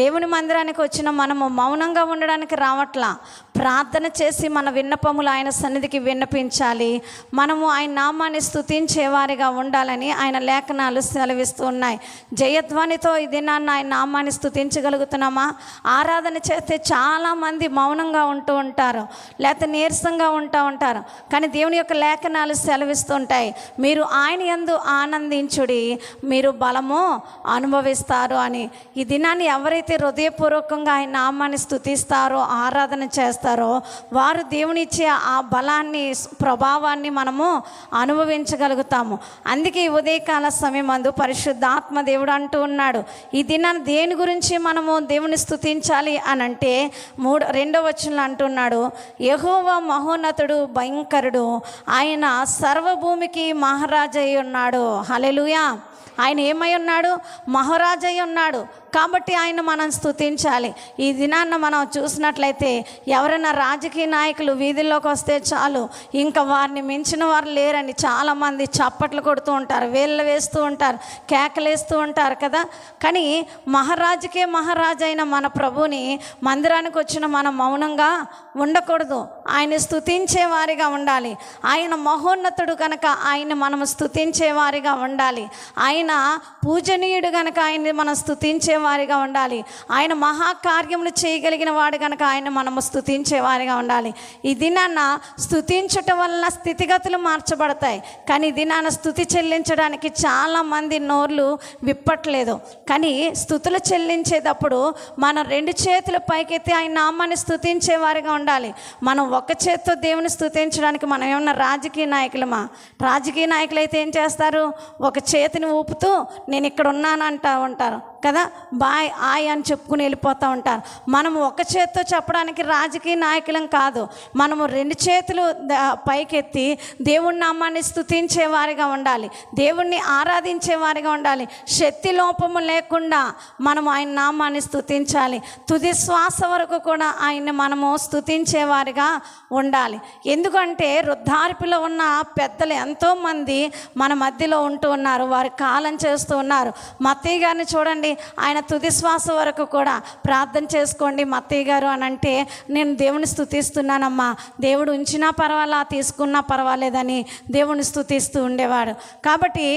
దేవుని మందిరానికి వచ్చిన మనము మౌనంగా ఉండడానికి రావట్లా. ప్రార్థన చేసి మన విన్నపములు ఆయన సన్నిధికి విన్నపించాలి. మనము ఆయన నామాన్ని స్థుతించేవారిగా ఉండాలని ఆయన లేఖనాలు సెలవిస్తూ ఉన్నాయి. జయధ్వనితో ఈ దినాన్ని ఆయన నామాన్ని స్తుతించగలుగుతున్నామా? ఆరాధన చేస్తే చాలామంది మౌనంగా ఉంటూ ఉంటారు. లేకపోతే నీరసంగా ఉంటూ ఉంటారు. కానీ దేవుని యొక్క లేఖనాలు సెలవిస్తుంటాయి. మీరు ఆయన ఎందు ఆనందించుడి. మీరు బలము అనుభవిస్తారు అని. ఈ దినాన్ని ఎవరైతే హృదయపూర్వకంగా ఆయన నామాన్ని స్థుతిస్తారో ఆరాధన చేస్తారో వారు దేవునిచ్చే ఆ బలాన్ని ప్రభావాన్ని మనము అనుభవించగలుగుతాము. అందుకే ఈ ఉదయకాల సమయం అందు పరిశుద్ధాత్మ దేవుడు అంటూ ఉన్నాడు ఈ దినాన్ని దేని గురించి మనము దేవుని స్థుతించాలి అని అంటే మూడు రెండో వచనంలో అంటున్నాడు యహోవ మహోన్నతుడు భయంకరుడు ఆయన సర్వభూమికి మహారాజయ్య ఉన్నాడు హలెలుయా ఆయన ఏమై ఉన్నాడు? మహారాజయ్య ఉన్నాడు కాబట్టి ఆయన మనం స్థుతించాలి ఈ దినాన్న మనం చూసినట్లయితే ఎవరైనా రాజకీయ నాయకులు వీధుల్లోకి వస్తే చాలు ఇంకా వారిని మించిన వారు లేరని చాలామంది చప్పట్లు కొడుతూ ఉంటారు వేళ్ళు వేస్తూ ఉంటారు కేకలేస్తూ ఉంటారు కదా. కానీ మహారాజుకే మహారాజు అయిన మన ప్రభుని మందిరానికి వచ్చిన మనం మౌనంగా ఉండకూడదు. ఆయన స్థుతించే వారిగా ఉండాలి. ఆయన మహోన్నతుడు కనుక ఆయన మనం స్తుతించే వారిగా ఉండాలి. ఆయన పూజనీయుడు కనుక ఆయన్ని మనం స్తుతించే వారిగా ఉండాలి. ఆయన మహాకార్యములు చేయగలిగిన వాడు కనుక ఆయన మనము స్తుతించే వారిగా ఉండాలి. ఈ దినాన్న స్థుతించటం వలన స్థితిగతులు మార్చబడతాయి. కానీ ఈ దినాన స్థుతి చెల్లించడానికి చాలామంది నోర్లు విప్పట్లేదు. కానీ స్థుతులు చెల్లించేటప్పుడు మనం రెండు చేతుల పైకెత్తి ఆయన నామాన్ని స్థుతించే వారిగా ఉండాలి. మనం ఒక చేత్తో దేవుని స్థుతించడానికి మనం ఏమన్నా రాజకీయ నాయకులమా? రాజకీయ నాయకులు అయితే ఏం చేస్తారు? ఒక చేతిని ఊపుతూ నేను ఇక్కడ ఉన్నానంటా ఉంటారు. కదా? బాయ్ ఆయ్ అని చెప్పుకుని వెళ్ళిపోతూ ఉంటారు. మనము ఒక చేత్తో చెప్పడానికి రాజకీయ నాయకులం కాదు. మనము రెండు చేతులు పైకెత్తి దేవుడి నామాన్ని స్థుతించేవారిగా ఉండాలి. దేవుణ్ణి ఆరాధించే వారిగా ఉండాలి. శక్తి లోపము లేకుండా మనం ఆయన నామాన్ని స్థుతించాలి తుది శ్వాస వరకు కూడా ఆయన్ని మనము స్థుతించేవారిగా ఉండాలి. ఎందుకంటే వృద్ధార్పిలో ఉన్న పెద్దలు ఎంతోమంది మన మధ్యలో ఉంటూ ఉన్నారు. వారి కాలం చేస్తూ ఉన్నారు. మత్తయ్య గారిని చూడండి. ఆయన తుది శ్వాస వరకు కూడా ప్రార్థన చేసుకోండి. మత్తయ్య గారు అని అంటే నేను దేవుని స్థుతిస్తున్నానమ్మా దేవుడు ఉంచినా పర్వాలా తీసుకున్నా పర్వాలేదని దేవుని స్థుతిస్తూ ఉండేవాడు. కాబట్టి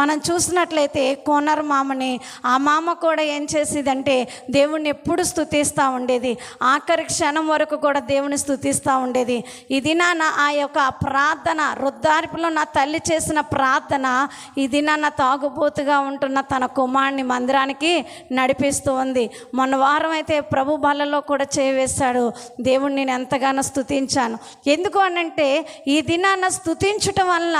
మనం చూసినట్లయితే కోనర్ మామని ఆ మామ కూడా ఏం చేసేదంటే దేవుణ్ణి ఎప్పుడు స్థుతిస్తూ ఉండేది. ఆఖరి క్షణం వరకు కూడా దేవుని స్థుతిస్తూ ఉండేది. ఇది నా ఆ యొక్క ప్రార్థన వృద్ధార్పులో నా తల్లి చేసిన ప్రార్థన ఇది నా తాగుబోతుగా ఉంటున్న తన కుమార్ కుమారుని మందిరానికి నడిపిస్తూ ఉంది. మొన్న వారం అయితే ప్రభు బలలో కూడా చేయవేశాడు. దేవుణ్ణి నేను ఎంతగానో స్థుతించాను ఎందుకు అనంటే ఈ దినాన స్థుతించటం వల్ల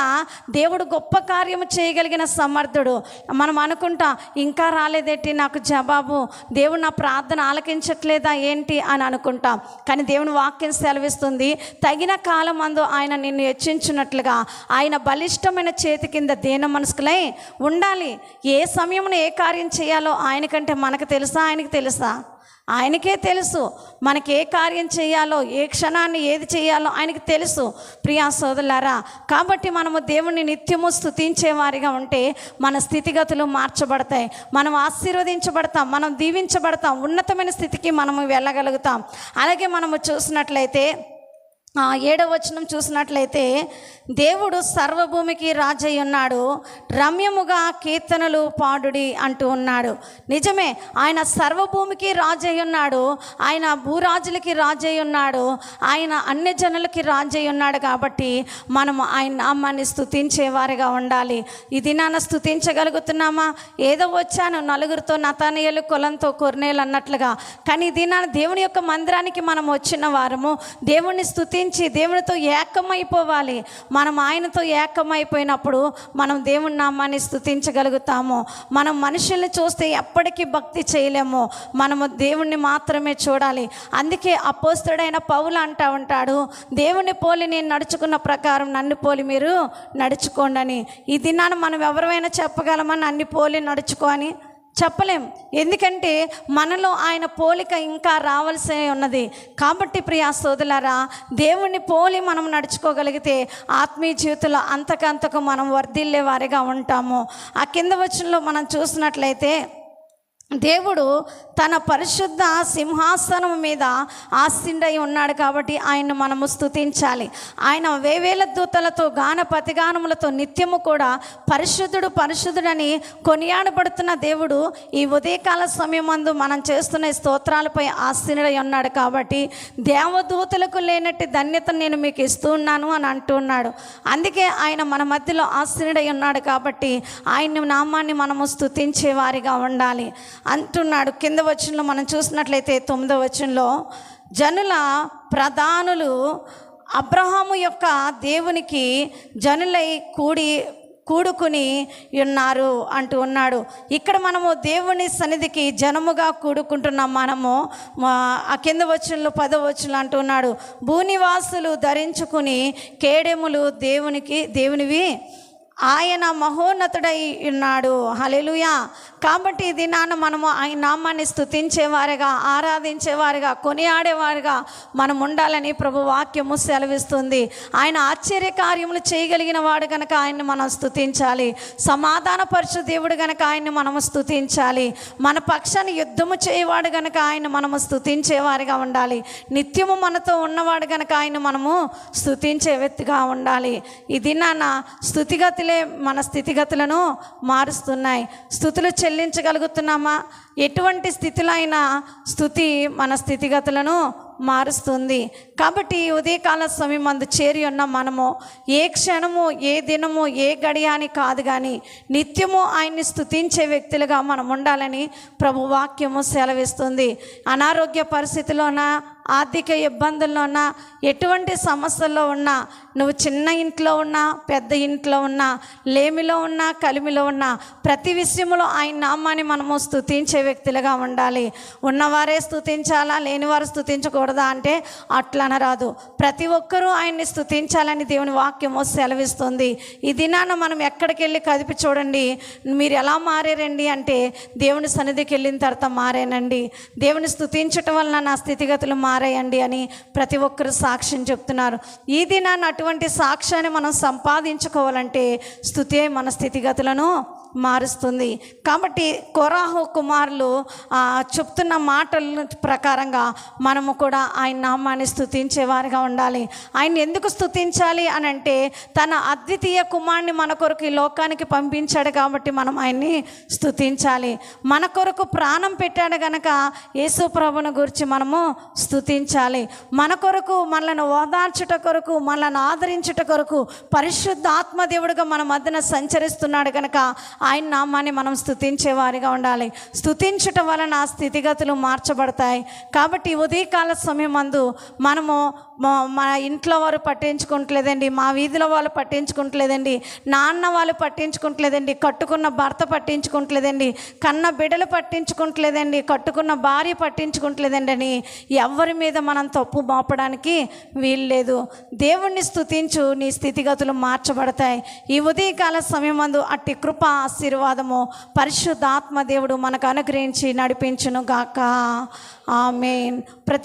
దేవుడు గొప్ప కార్యము చేయగలిగిన సమర్థుడు. మనం అనుకుంటాం ఇంకా రాలేదేంటి నాకు జవాబు? దేవుడు నా ప్రార్థన ఆలకించట్లేదా ఏంటి? అని అనుకుంటాం. కానీ దేవుని వాక్యం సెలవిస్తుంది తగిన కాలం అందు ఆయన నిన్ను హెచ్చించినట్లుగా ఆయన బలిష్టమైన చేతి కింద దీన మనసుకులై ఉండాలి. ఏ సమయంలో ఏ కార్యం చేయాలో ఆయనకంటే మనకు తెలుసా? ఆయనకి తెలుసా? ఆయనకే తెలుసు మనకి ఏ కార్యం చేయాలో ఏ క్షణాన్ని ఏది చేయాలో ఆయనకి తెలుసు. ప్రియా సోదరులారా కాబట్టి మనము దేవుణ్ణి నిత్యము స్తుతించే వారిగా ఉంటే మన స్థితిగతులు మార్చబడతాయి. మనం ఆశీర్వదించబడతాం మనం దీవించబడతాం ఉన్నతమైన స్థితికి మనము వెళ్ళగలుగుతాం. అలాగే మనము చూసినట్లయితే ఏడవ వచనం చూసినట్లయితే దేవుడు సర్వభూమికి రాజై ఉన్నాడు రమ్యముగా కీర్తనలు పాడుడి అంటూ ఉన్నాడు. నిజమే ఆయన సర్వభూమికి రాజై ఉన్నాడు ఆయన భూరాజులకి రాజై ఉన్నాడు ఆయన అన్ని జనులకి రాజై ఉన్నాడు కాబట్టి మనం ఆయన నామాన్ని స్థుతించేవారిగా ఉండాలి. ఈ దినాన స్థుతించగలుగుతున్నామా ఏదో వచ్చాను నలుగురితో నతానీయులు కులంతో కొర్నేలు అన్నట్లుగా. కానీ ఈ దినాన దేవుని యొక్క మందిరానికి మనం వచ్చిన వారము దేవుణ్ణి స్తుతించి దేవునితో ఏకమైపోవాలి. మనం ఆయనతో ఏకమైపోయినప్పుడు మనం దేవుని నామాన్ని స్తుతించగలుగుతాము. మనం మనుషుల్ని చూస్తే ఎప్పటికీ భక్తి చేయలేము. మనము దేవుణ్ణి మాత్రమే చూడాలి. అందుకే అపోస్తుడైన పౌలు అంటా ఉంటాడు దేవుని పోలి నేను నడుచుకున్న ప్రకారం నన్ను పోలి మీరు నడుచుకోండి అని. ఈ దినాన్ని మనం ఎవరైనా చెప్పగలమా నన్ను పోలి నడుచుకో అని? చెప్పలేం. ఎందుకంటే మనలో ఆయన పోలిక ఇంకా రావాల్సి ఉన్నది. కాబట్టి ప్రియా సోదరులారా దేవుణ్ణి పోలి మనం నడుచుకోగలిగితే ఆత్మీయ జీవితంలో అంతకంతకు మనం వర్ధిల్లే వారిగా ఉంటాము. ఆ కింద వచనంలో మనం చూసినట్లయితే దేవుడు తన పరిశుద్ధ సింహాసనం మీద ఆస్తిండై ఉన్నాడు కాబట్టి ఆయన్ను మనము స్తుతించాలి. ఆయన వేవేల దూతలతో గాన పతిగానములతో నిత్యము కూడా పరిశుద్ధుడు పరిశుద్ధుడని కొనియాడబడుతున్న దేవుడు ఈ ఉదయకాల సమయమందు మనం చేస్తున్న స్తోత్రాలపై ఆసీనుడై ఉన్నాడు కాబట్టి దేవదూతలకు లేనట్టి ధన్యత నేను మీకు ఇస్తూ ఉన్నాను అని అంటున్నాడు అందుకే ఆయన మన మధ్యలో ఆసీనుడై ఉన్నాడు కాబట్టి ఆయన నామాన్ని మనము స్తుతించే వారిగా ఉండాలి. అంటున్నాడు. కింద వచనంలో మనం చూసినట్లయితే తొమ్మిదో వచనంలో జనుల ప్రధానులు అబ్రహాము యొక్క దేవునికి జనులై కూడి కూడుకుని ఉన్నారు అంటూ ఉన్నాడు. ఇక్కడ మనము దేవుని సన్నిధికి జనముగా కూడుకుంటున్నాం మనము. ఆ కింద వచనంలో పదో వచనంలో అంటున్నాడు భూనివాసులు ధరించుకుని కేడెములు దేవునికి దేవునివి ఆయన మహోన్నతుడై ఉన్నాడు హలెలుయా కాబట్టి ఈ దినాన మనము ఆయన నామాన్ని స్థుతించేవారుగా ఆరాధించేవారుగా కొనియాడేవారుగా మనం ఉండాలని ప్రభు వాక్యము సెలవిస్తుంది. ఆయన ఆశ్చర్య కార్యములు చేయగలిగిన వాడు కనుక ఆయన్ని మనం స్తుతించాలి. సమాధానపరచు దేవుడు గనక ఆయన్ని మనము స్థుతించాలి మన పక్షాన్ని యుద్ధము చేయవాడు గనక ఆయన మనము స్తుతించేవారిగా ఉండాలి. నిత్యము మనతో ఉన్నవాడు గనక ఆయన మనము స్థుతించే వ్యక్తిగా ఉండాలి. ఈ దినాన స్థుతిగతులు మన స్థితిగతులను మారుస్తున్నాయి. స్థుతులు చెల్లించగలుగుతున్నామా? ఎటువంటి స్థితిలో అయినా స్థుతి మన స్థితిగతులను మారుస్తుంది. కాబట్టి ఉదయకాల సమయం మందు చేరి ఉన్న మనము ఏ క్షణము ఏ దినము ఏ గడియ అని కాదు కానీ నిత్యము ఆయన్ని స్థుతించే వ్యక్తులుగా మనం ఉండాలని ప్రభు వాక్యము సెలవిస్తుంది. అనారోగ్య పరిస్థితిలోన? ఆర్థిక ఇబ్బందుల్లో ఉన్నా ఎటువంటి సమస్యల్లో ఉన్నా నువ్వు చిన్న ఇంట్లో ఉన్నా పెద్ద ఇంట్లో ఉన్నా లేమిలో ఉన్నా కలిమిలో ఉన్నా ప్రతి విషయంలో ఆయన నామాన్ని మనము స్తుతించే వ్యక్తులుగా ఉండాలి. ఉన్నవారే స్థుతించాలా? లేనివారు స్థుతించకూడదా అంటే అట్లా అనరాదు ప్రతి ఒక్కరూ ఆయన్ని స్థుతించాలని దేవుని వాక్యము సెలవిస్తుంది. ఈ దినాన మనం ఎక్కడికి వెళ్ళి కదిపి చూడండి. మీరు ఎలా మారేరండి అంటే దేవుని సన్నిధికి వెళ్ళిన తర్వాత మారేనండి. దేవుని స్థుతించటం వలన నా స్థితిగతులు మారాయండి అని ప్రతి ఒక్కరు సాక్ష్యం చెప్తున్నారు. ఈ దినాన్ని అటువంటి సాక్ష్యాన్ని మనం సంపాదించుకోవాలంటే స్థుతే మన స్థితిగతులను మారుస్తుంది. కాబట్టి కొరాహు కుమారులు చెప్తున్న మాటల ప్రకారంగా మనము కూడా ఆయన నామాన్ని స్థుతించేవారిగా ఉండాలి. ఆయన ఎందుకు స్థుతించాలి అని అంటే తన అద్వితీయ కుమారుని మన కొరకు ఈ లోకానికి పంపించాడు కాబట్టి మనం ఆయన్ని స్థుతించాలి మన కొరకు ప్రాణం పెట్టాడు గనక యేసు ప్రభుని గురించి మనము స్థుతించాలి మన కొరకు మనల్ని ఓదార్చుట కొరకు మనల్ని ఆదరించుట కొరకు పరిశుద్ధ ఆత్మదేవుడిగా మన మధ్యన సంచరిస్తున్నాడు కనుక ఆయన నామాన్ని మనం స్థుతించే వారిగా ఉండాలి. స్థుతించటం వలన ఆ స్థితిగతులు మార్చబడతాయి. కాబట్టి ఉదయకాల సమయం మందు మనము మా- ఇంట్లో వారు పట్టించుకుంటలేదండి మా వీధిలో వాళ్ళు పట్టించుకుంటలేదండి నాన్న వాళ్ళు పట్టించుకుంటలేదండి కట్టుకున్న భర్త పట్టించుకుంటలేదండి కన్న బిడ్డలు పట్టించుకుంటలేదండి కట్టుకున్న భార్య పట్టించుకుంటలేదండి అని ఎవరి మీద మనం తప్పు మోపడానికి వీల్లేదు దేవుణ్ణి స్థుతించు నీ స్థితిగతులు మార్చబడతాయి. ఈ ఉదయకాల సమయమందు అట్టి కృప ఆశీర్వాదము పరిశుద్ధాత్మ దేవుడు మనకు అనుగ్రహించి నడిపించును గాక ఆమెన్. ప్రతి